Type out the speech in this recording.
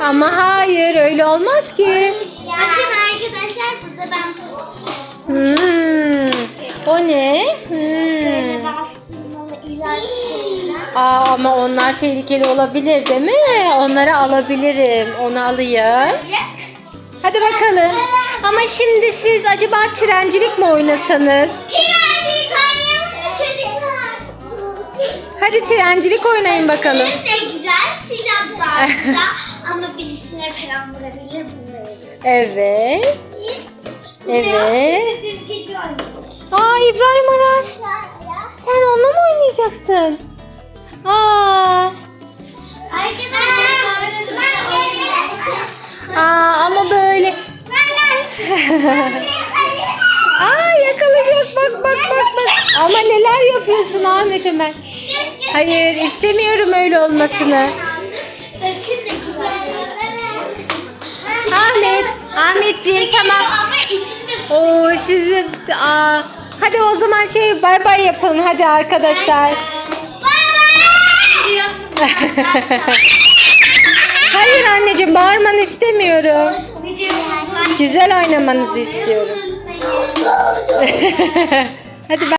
Ama hayır öyle olmaz ki. Bakın arkadaşlar burada ben Hmm. O ne? Hmm. Aa, ama onlar tehlikeli olabilir değil mi? Onları alabilirim. Onu alayım. Hadi bakalım. Ama şimdi siz acaba trencilik mi oynasanız? Trafik oynayalım çocuklar? Hadi trencilik oynayın bakalım. De güzel silah var burada. Ama birisine falan vurabilir bunları. Evet. Evet. Aa İbrahim Aras. Sen onunla mı oynayacaksın? Aa. Aa ama böyle. Aa yakalayacak bak bak bak bak. Ama neler yapıyorsun Ahmet Ömer? Şşş, Hayır istemiyorum öyle olmasını. Ahmetciğim tamam. Ama içinde Oo sizi aa. Hadi o zaman şey bay bay yapın hadi arkadaşlar. Hayır anneciğim bağırmanı istemiyorum. Güzel oynamanızı istiyorum. hadi bay.